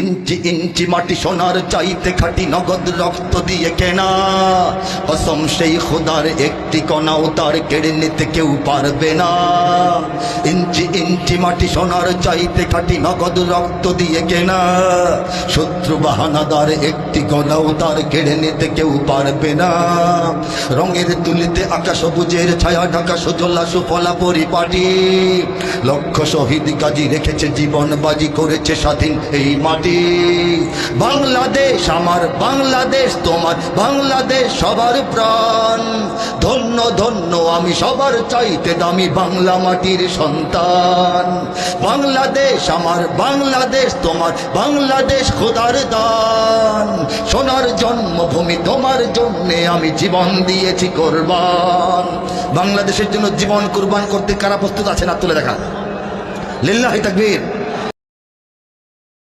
ইঞ্চি ইঞ্চি মাটি সোনার চাইতে খাটি নগদ রক্ত দিয়ে কেনা। কসম সেই খোদার একটি কণাও তার কেড়ে নিতে কেউ পারবে না। ইঞ্চি ইঞ্চি মাটি সোনার চাইতে খাটি নগদ রক্ত দিয়ে কেনা। শত্রু বাহানাদার একটি কণাও তার কেড়ে নিতে কেউ পারবে না। রঙের তুলিতে আকাশ সবুজের ছায়া ঢাকা সুজলা সুফলা পরিপাটি। লক্ষ শহীদ কাজী রেখেছে জীবন বাজি করেছে স্বাধীন এই মাটি। বাংলাদেশ আমার, বাংলাদেশ তোমার, বাংলাদেশ সবার প্রাণ। ধন্য ধন্য, আমি সবার চাইতে দামি বাংলা মাটির সন্তান। বাংলাদেশ আমার, বাংলাদেশ তোমার, বাংলাদেশ খোদার দান। সোনার জন্মভূমি তোমার জন্যে আমি জীবন দিয়েছি কোরবান। বাংলাদেশের জন্য জীবন কোরবান করতে কারা প্রস্তুত আছে না তুলে দেখা লিল্লাহি তাকবীর।